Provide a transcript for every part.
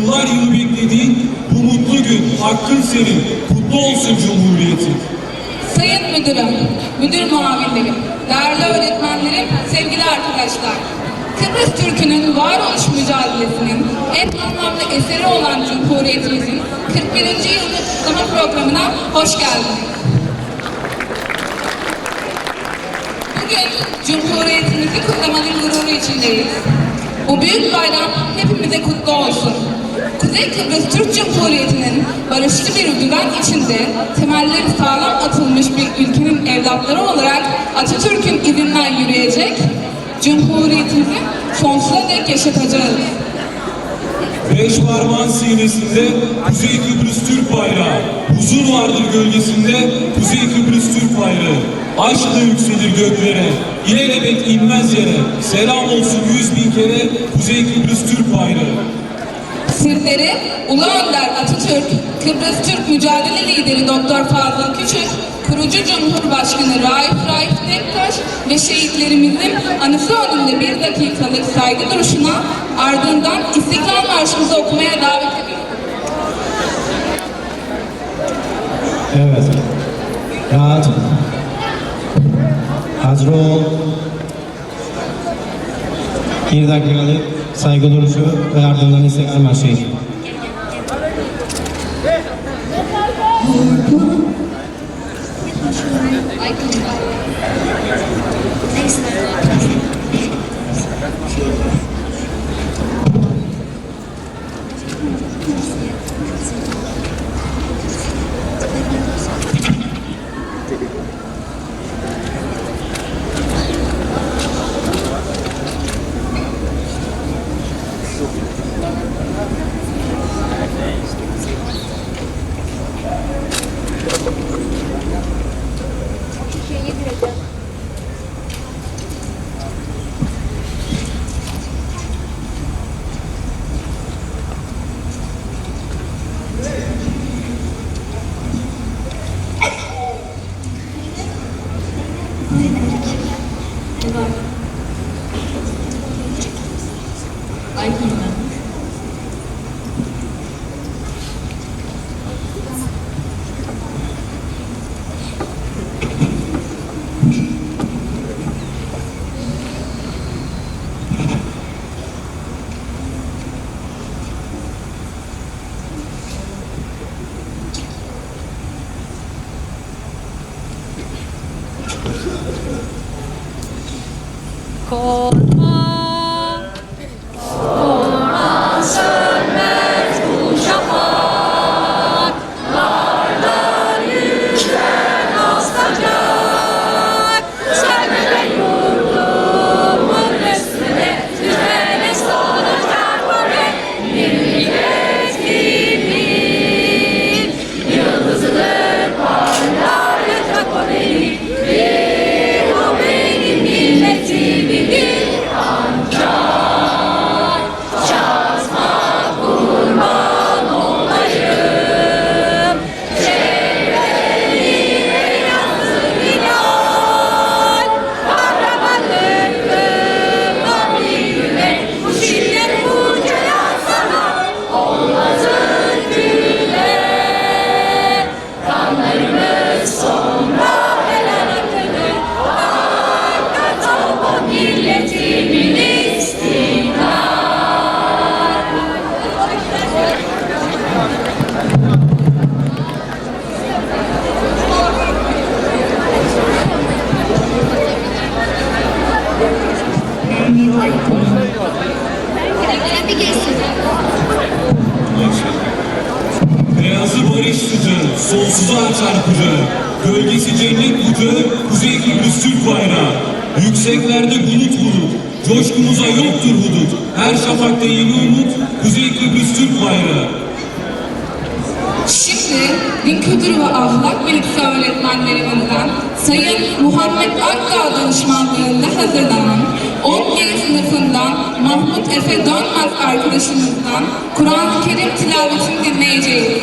Yıllar yılı beklediğin bu mutlu gün hakkın senin. Kutlu olsun Cumhuriyetin. Sayın Müdürüm, Müdür Muavinlerim, değerli öğretmenlerim, sevgili arkadaşlar. Kıbrıs Türk'ünün varoluş mücadelesinin en anlamlı eseri olan Cumhuriyetimizin 41. yılı kutlama programına hoş geldiniz. Bugün Cumhuriyetimizi kutlamanın gururu içindeyiz. Bu büyük bayram hepimize kutlu olsun. Kuzey Kıbrıs Türk Cumhuriyeti'nin barışçı bir güven içinde temelleri sağlam atılmış bir ülkenin evlatları olarak Atatürk'ün izinden yürüyecek, Cumhuriyetimizi sonsuza dek yaşatacağız. Beş parmağın sinesinde Kuzey Kıbrıs Türk bayrağı. Huzur vardır gölgesinde Kuzey Kıbrıs Türk bayrağı. Aşkla yükselir göklere, ilelebet inmez yere. Selam olsun yüz bin kere Kuzey Kıbrıs Türk bayrağı. Sizleri Ulu Önder Atatürk, Kıbrıs Türk mücadele lideri Doktor Fazıl Küçük, kurucu Cumhurbaşkanı Raif Raif Denktaş ve şehitlerimizin anısı önünde bir dakikalık saygı duruşuna ardından İstiklal Marşımızı okumaya davet ediyorum. Evet. Rahat ol. Hazır ol. Bir dakikalık saygı duruşu ve ardından İstiklal Marşı. cold. Türk bayrağı. Şimdi din kültürü ve ahlak bilgisi öğretmenlerimizden Sayın Muhammed Akdağ danışmanlığında hazırlanan 10G sınıfından Mahmut Efe Dönmez arkadaşımızdan Kur'an-ı Kerim tilavetini dinleyeceğiz.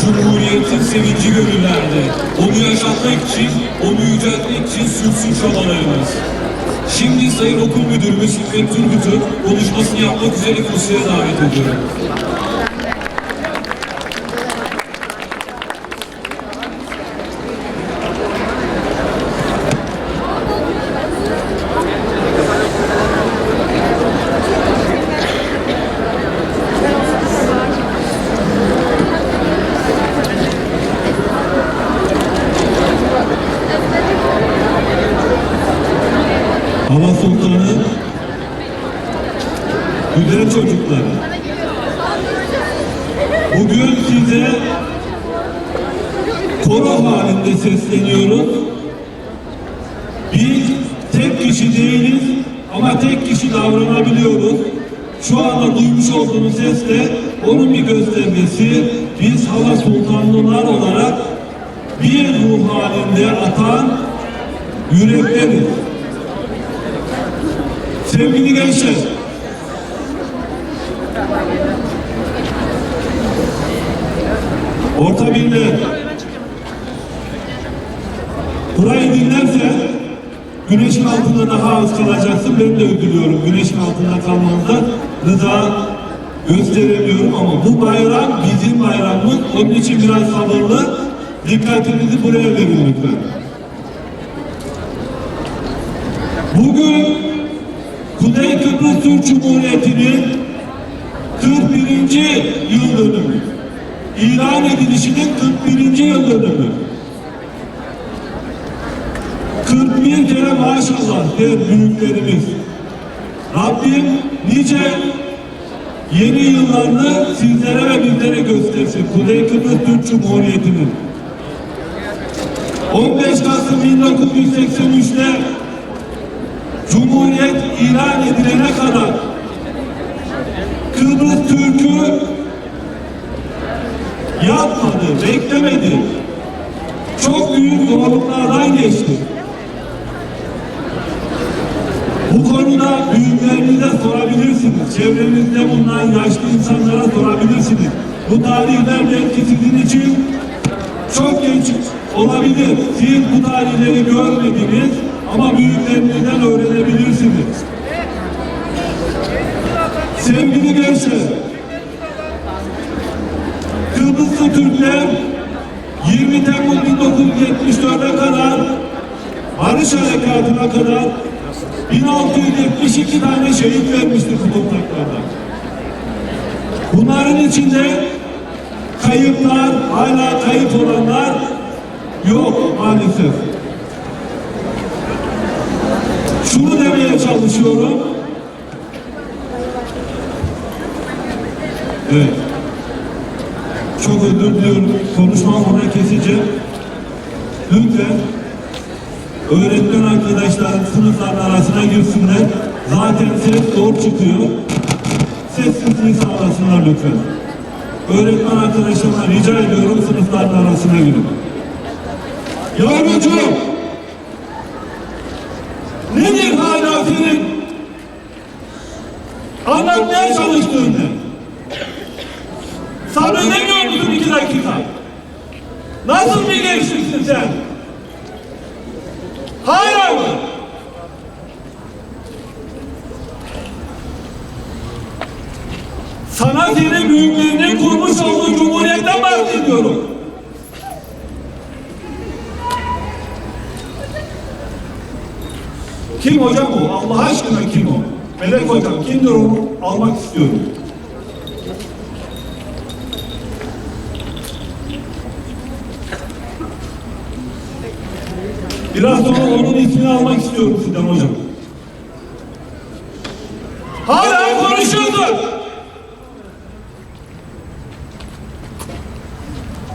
Cumhuriyet'in sevinci gönüllerde. Onu yaşatmak için, onu yüceltmek için sürsün çabalarımız. Şimdi Sayın Okul Müdürümüz Hikmet Turgut'u konuşmasını yapmak üzere kürsüye davet ediyorum. Hava Sultanı, güzel çocuklar. Bugün size koro halinde sesleniyoruz. Biz tek kişi değiliz ama tek kişi davranabiliyoruz. Şu anda duymuş olduğunuz ses de onun bir göstergesi. Biz hava sultanlılar olarak bir ruh halinde atan yürekleriz. Sevgili gençler, orta birde burayı dinlersen güneşin altında daha az kalacaksın. Ben de ödülüyorum güneşin altında kalmanıza rıza gösteremiyorum ama bu bayram bizim bayramımız. Onun için biraz sabırlı. Dikkatinizi buraya verin lütfen. Bugün Kuzey Kıbrıs Türk Cumhuriyeti'nin 41. yıl dönümü. İlan edilişinin 41. yıl dönümü. 41 kere maşallah der büyüklerimiz. Rabbim nice yeni yıllarını sizlere ve bizlere göstersin. Kuzey Kıbrıs Türk Cumhuriyeti'nin. 15 Kasım 1983'te Cumhuriyet ilan edilene kadar Kıbrıs Türk'ü yapmadı, beklemedi. Çok büyük zorluklardan geçti. Bu konuda büyüklerinize sorabilirsiniz. Çevrenizde bulunan yaşlı insanlara sorabilirsiniz. Bu tarihler belki sizin için çok genç olabilir. Siz bu tarihleri görmediniz ama büyüklerinizden öğrenebilirsiniz. Sevgili gençler, Kıbrıslı Türkler 20 Temmuz 1974'e kadar Barış Harekatı'na kadar 1672 tane şehit vermişti bu topraklarda. Bunların içinde kayıplar, hala kayıp olanlar yok maalesef. Şunu demeye çalışıyorum. Evet. Çok özür diliyorum. Konuşmam ona keseceğim. Lütfen öğretmen arkadaşlar sınıfların arasına girsinler. Zaten ses zor çıkıyor. Sessizliği sağlasınlar lütfen. Öğretmen arkadaşlarıma rica ediyorum sınıfların arasına girin. Yavrucuğum! Nedir hala senin anlatmaya çalıştığın ne? Sabredemiyor musun iki dakika? Nasıl bir gençliksin sen? Hala mı? Sana senin büyüklerinin kurmuş olduğu cumhuriyetten bahsediyorum. Kim hocam o? Allah aşkına kim o? Melek hocam kimdir onu? Almak istiyorum. Biraz sonra onun ismini almak istiyorum sizden hocam. Hala konuşuyorsun.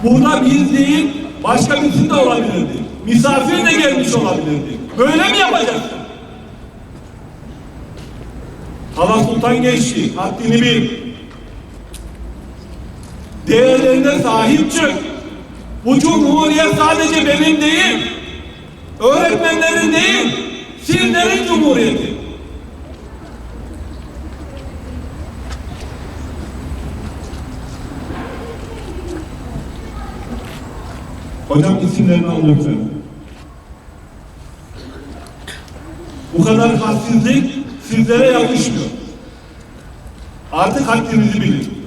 Burada biz değil, başka birisi de olabilirdi. Misafir de gelmiş olabilirdi. Böyle mi yapacaksın? Hala Sultan geçti, haddini bil. Değerlerine sahip çık. Bu cumhuriyet sadece benim değil, öğretmenlerin değil, sizlerin cumhuriyeti. Hocam isimlerini al lütfen. Bu kadar hadsizlik sizlere yakışmıyor. Artık haddinizi bilin.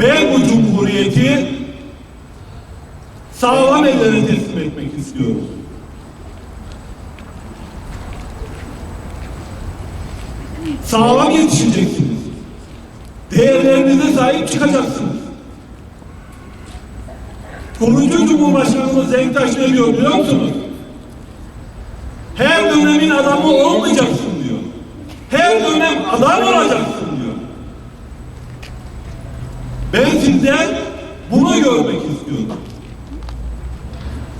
Ben bu cumhuriyeti sağlam ellere teslim etmek istiyorum. Sağlam yetişeceksiniz. Değerlerinize sahip çıkacaksınız. Kurucu Cumhurbaşkanımız Denktaş ne diyor biliyor musunuz? Her dönemin adamı olmayacaksın diyor. Her dönem adam olacaksın diyor. Ben sizden bunu görmek istiyorum.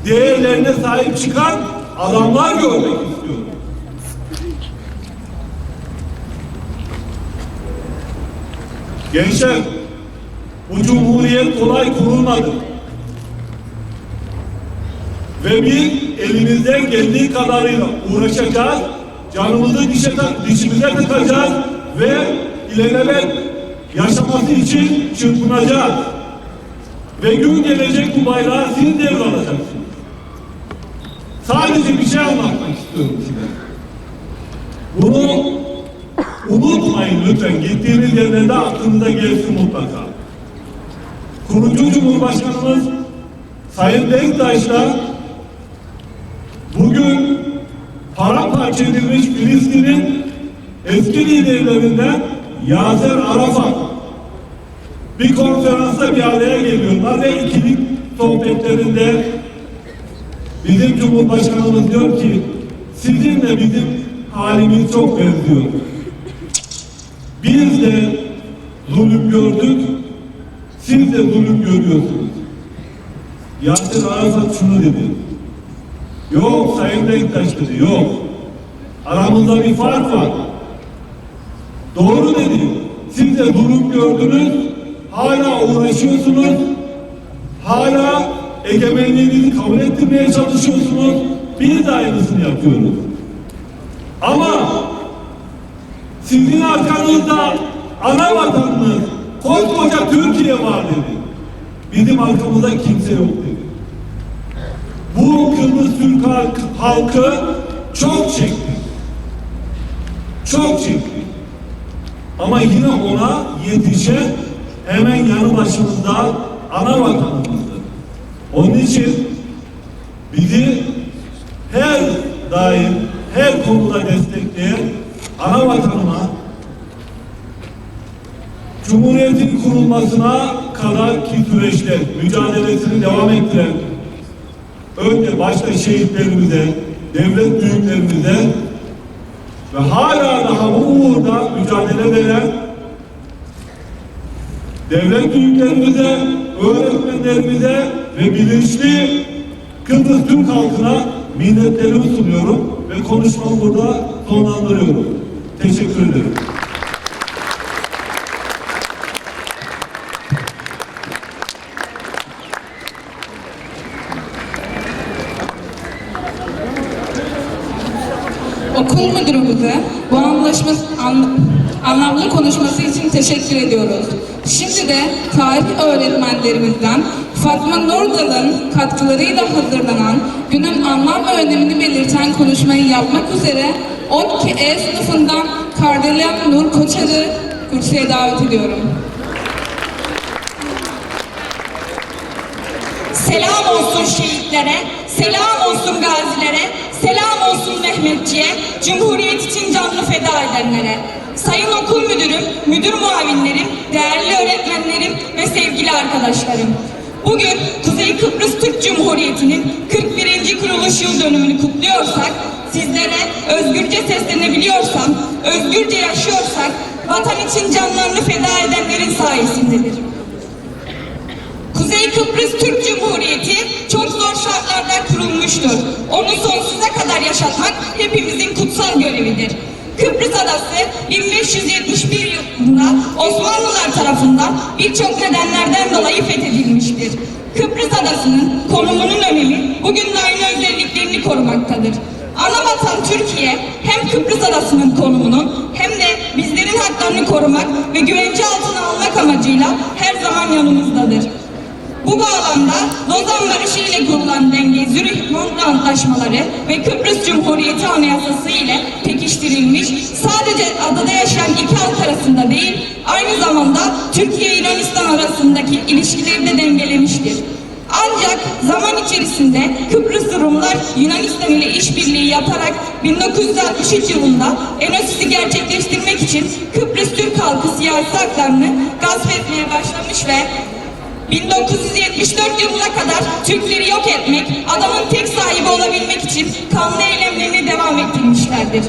Değerlerine sahip çıkan adamlar görmek istiyorum. Gençler, bu cumhuriyet kolay kurulmadı. Ve biz elimizden geldiği kadarıyla uğraşacağız, canımızı dişe, dişimize takacağız ve ilelebet yaşaması için çırpınacağız. Ve gün gelecek bu bayrağı siz devralacaksınız. Sadece bir şey anlatmak istiyorum size. Bunu unutmayın lütfen. Gittiğiniz yerlerde aklınıza gelsin mutlaka. Kurucu Cumhurbaşkanımız Sayın Denktaş'la bugün paramparça edilmiş Filistin'in eski liderlerinden Yaser Arafat bir konferansta bir araya geliyorlar ve ikilik sohbetlerinde bizim Cumhurbaşkanımız diyor ki sizinle bizim halimiz çok benziyor. Biz de zulüm gördük, siz de zulüm görüyorsunuz. Yasin Arafat şunu dedi. Yok Sayın Denktaş dedi, yok. Aramızda bir fark var. Doğru dedi. Siz de zulüm gördünüz, hala uğraşıyorsunuz, hala egemenliğinizi kabul ettirmeye çalışıyorsunuz. Biz de aynısını yapıyoruz. Ama sizin arkanızda ana vatanınız, koskoca Türkiye var dedi. Bizim arkamızda kimse yok dedi. Bu Kıbrıs Türk halk- halkı çok çekti. Çok çekti. Ama yine ona yetişen hemen yanı başımızda ana vatanımızdı. Onun için bizi her daim her konuda destekleyen ana vatanıma Cumhuriyetin kurulmasına kadar ki süreçte mücadelesini devam ettiren önce başta şehitlerimize, devlet büyüklerimize ve hala daha bu uğurda mücadele veren devlet büyüklerimize, öğretmenlerimize ve bilinçli Kıbrıs Türk halkına minnetlerimi sunuyorum ve konuşmamı burada sonlandırıyorum. Teşekkür ederim. Okul müdürümüze bu anlaşma, an- anlamlı konuşması için teşekkür ediyoruz. Şimdi de tarih öğretmenlerimizden Fatma Nurdal'ın katkılarıyla hazırlanan günün anlam ve önemini belirten konuşmayı yapmak üzere 12 E sınıfından Kardelen Nur Koçar'ı kürsüye davet ediyorum. Selam olsun şehitlere, selam olsun gazilere, selam olsun Mehmetçiğe, Cumhuriyet için canlı feda edenlere. Sayın okul müdürüm, müdür muavinlerim, değerli öğretmenlerim ve sevgili arkadaşlarım. Bugün Kuzey Kıbrıs Türk Cumhuriyeti'nin 41. kuruluş yıl dönümünü kutluyorsak, sizlere özgürce seslenebiliyorsam, özgürce yaşıyorsak, vatan için canlarını feda edenlerin sayesindedir. Kuzey Kıbrıs Türk Cumhuriyeti çok zor şartlarda kurulmuştur. Onu sonsuza kadar yaşatmak hepimizin kutsal görevidir. Kıbrıs Adası 1571 yılında Osmanlılar tarafından birçok nedenlerden dolayı fethedilmiştir. Kıbrıs Adası'nın konumunun önemi bugün de aynı özelliklerini korumaktadır. Ana Türkiye hem Kıbrıs Adası'nın konumunu hem de bizlerin haklarını korumak ve güvence altına almak amacıyla her zaman yanımızdadır. Bu bağlamda Lozan Barışı ile kurulan denge Zürih Montreux Antlaşmaları ve Kıbrıs Cumhuriyeti Anayasası ile pekiştirilmiş sadece adada yaşayan iki halk arasında değil aynı zamanda Türkiye Yunanistan arasındaki ilişkileri de dengelemiştir. Ancak zaman içerisinde Kıbrıs Rumlar Yunanistan ile işbirliği yaparak 1963 yılında Enosis'i gerçekleştirmek için Kıbrıs Türk halkı siyasi haklarını gasp etmeye başlamış ve 1974 yılına kadar Türkleri yok etmek, adamın tek sahibi olabilmek için kanlı eylemlerini devam ettirmişlerdir.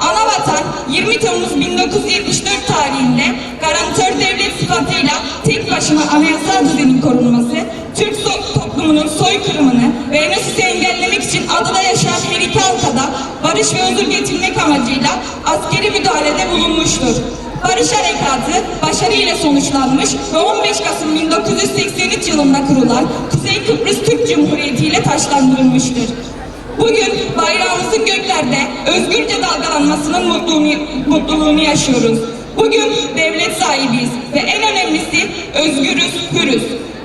Anavatan 20 Temmuz 1974 tarihinde garantör devlet sıfatıyla tek başına anayasal düzenin korunması, Türk so- toplumunun soykırımını ve Enosis'i engellemek için adada yaşayan her iki barış ve huzur getirmek amacıyla askeri müdahalede bulunmuştur. Barış Harekatı başarıyla sonuçlanmış ve 15 Kasım 1983 yılında kurulan Kuzey Kıbrıs Türk Cumhuriyeti ile taşlandırılmıştır. Bugün bayrağımızın göklerde özgürce dalgalanmasının mutluluğunu, mutluluğunu yaşıyoruz. Bugün devlet sahibiyiz ve en önemlisi özgürüz, hürüz.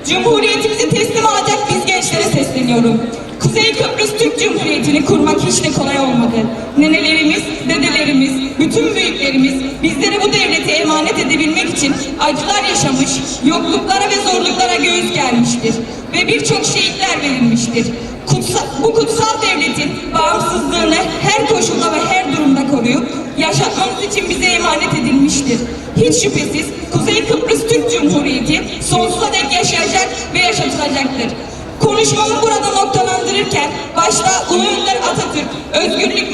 Cumhuriyetimizi teslim alacak biz gençlere sesleniyorum. Kuzey Kıbrıs Türk Cumhuriyeti'ni kurmak hiç de kolay olmadı. Nenelerimiz, dedelerimiz, bütün büyüklerimiz bizleri bu devlete emanet edebilmek için acılar yaşamış, yokluklara ve zorluklara göğüs germiştir. Ve birçok şehitler verilmiştir. Kutsal, bu kutsal devletin bağımsızlığını her koşulda için bize emanet edilmiştir. Hiç şüphesiz Kuzey Kıbrıs Türk Cumhuriyeti sonsuza dek yaşayacak ve yaşatılacaktır. Konuşmamı burada noktalandırırken başta Ulu Önder Atatürk, özgürlük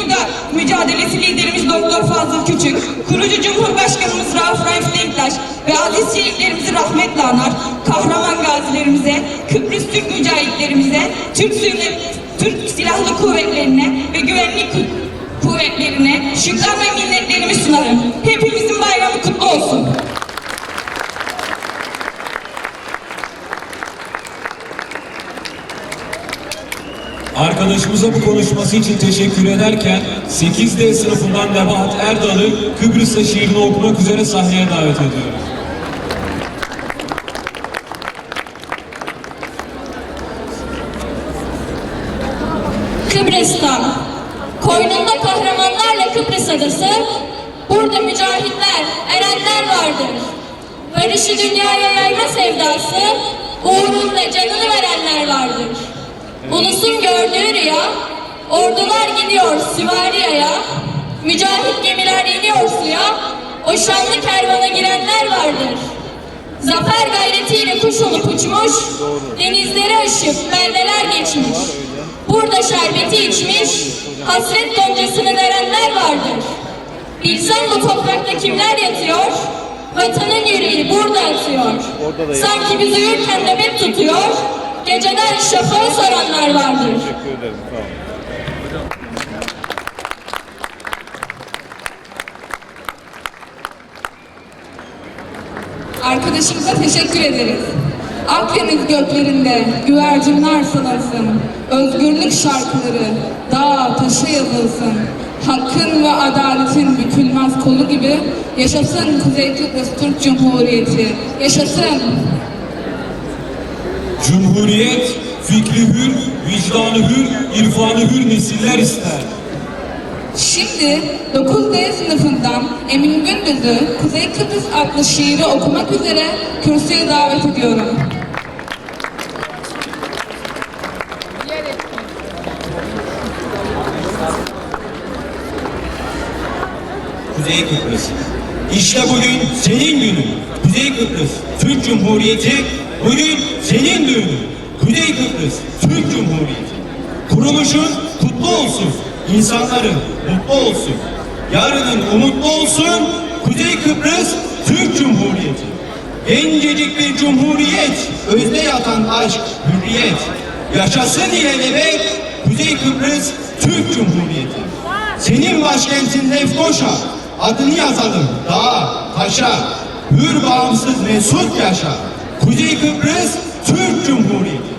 mücadelesi liderimiz Doktor Fazıl Küçük, kurucu Cumhurbaşkanımız Rauf Raif Denktaş ve aziz şehitlerimizi rahmetle anar, kahraman gazilerimize, Kıbrıs Türk mücahitlerimize, Türk, Türk Silahlı Kuvvetlerine ve güvenlik ku- kuvvetlerine şükran ve minnetlerimi sunarım. Hepimizin bayramı kutlu olsun. Arkadaşımıza bu konuşması için teşekkür ederken 8D sınıfından Nebahat Erdal'ı Kıbrıs'ta şiirini okumak üzere sahneye davet ediyoruz. Kıbrıs'ta. Koynunda kahramanlarla Kıbrıs adası, burada mücahitler, erenler vardır. Barışı dünyaya yayma sevdası, uğrunda canını verenler vardır. Ulusun gördüğü rüya, ordular gidiyor Süvariya'ya, mücahit gemiler iniyor suya, o şanlı kervana girenler vardır. Zafer gayretiyle kuş olup uçmuş, denizleri aşıp beldeler geçmiş. Burada şerbeti içmiş, hasret goncasını verenler vardır. Bilsen bu toprakta kimler yatıyor, vatanın yüreği burada atıyor. Sanki biz uyurken nöbet tutuyor, geceden şafağı soranlar vardır. Arkadaşımıza teşekkür ederiz. Akdeniz göklerinde güvercinler salasın. Özgürlük şarkıları dağa taşa yazılsın. Hakkın ve adaletin bükülmez kolu gibi yaşasın Kuzey Kıbrıs Türk Cumhuriyeti. Yaşasın. Cumhuriyet fikri hür, vicdanı hür, irfanı hür nesiller ister. Şimdi 9D sınıfından Emin Gündüz'ü Kuzey Kıbrıs adlı şiiri okumak üzere kürsüye davet ediyorum. Kuzey Kıbrıs. İşte bugün senin günün. Kuzey Kıbrıs Türk Cumhuriyeti bugün senin düğünün. Kuzey Kıbrıs Türk Cumhuriyeti. Kuruluşun kutlu olsun. İnsanların mutlu olsun. Yarının umutlu olsun. Kuzey Kıbrıs Türk Cumhuriyeti. Gencecik bir cumhuriyet, özde yatan aşk, hürriyet. Yaşasın ilelebet Kuzey Kıbrıs Türk Cumhuriyeti. Senin başkentin Lefkoşa, adını yazalım dağa, taşa. Hür bağımsız mesut yaşa. Kuzey Kıbrıs Türk Cumhuriyeti.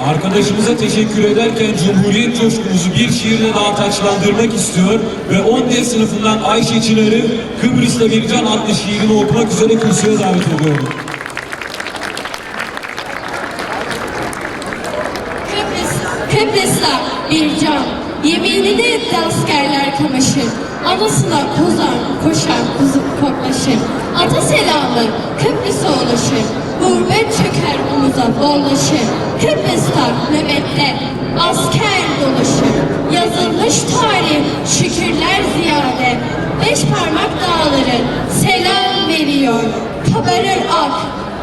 Arkadaşımıza teşekkür ederken Cumhuriyet coşkumuzu bir şiirle daha taçlandırmak istiyor ve 10D sınıfından Ayşe Çınar'ı Kıbrıs'ta Bir Can adlı şiirini okumak üzere kürsüye davet ediyorum. Kıbrıs, Kıbrıs'ta bir can. Yeminini etti askerler kamaşır. Anasına kozar, koşar, kuzup koklaşır. Ata selamı Kıbrıs'a ulaşır. Gurbet çöker omuza bollaşır. Kıbrıs'ta nöbette asker dolaşır. Yazılmış tarih şükürler ziyade. Beş parmak dağları selam veriyor. Kabarır ak,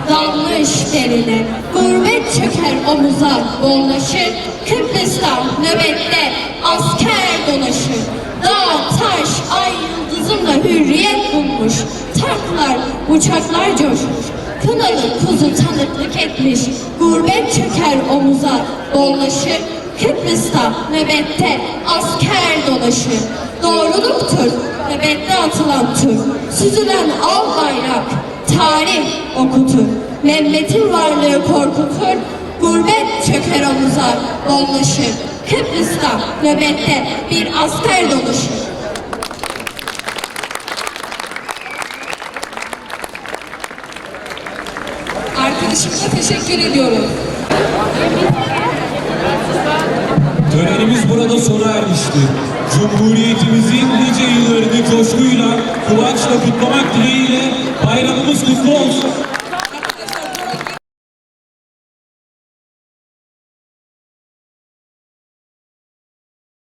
dalmış derine Gurbet çöker omuza bollaşır Kıbrıs'ta nöbette asker dolaşır. Dağ, taş, ay yıldızımla hürriyet bulmuş. Tanklar, uçaklar coşmuş. Kınalı kuzu tanıklık etmiş. Gurbet çöker omuza bollaşır Kıbrıs'ta nöbette asker dolaşır. Doğruluktur nöbette atılan tur Süzülen al bayrak tarih okutur. Mehmet'in varlığı korkutur, gurbet çöker omuza, bollaşır. Kıbrıs'ta nöbette bir asker dolaşır. Arkadaşımıza teşekkür ediyoruz. Törenimiz burada sona ermiştir. Cumhuriyetimizin nice yıllarını coşkuyla, kıvançla kutlamak dileğiyle bayramımız kutlu olsun.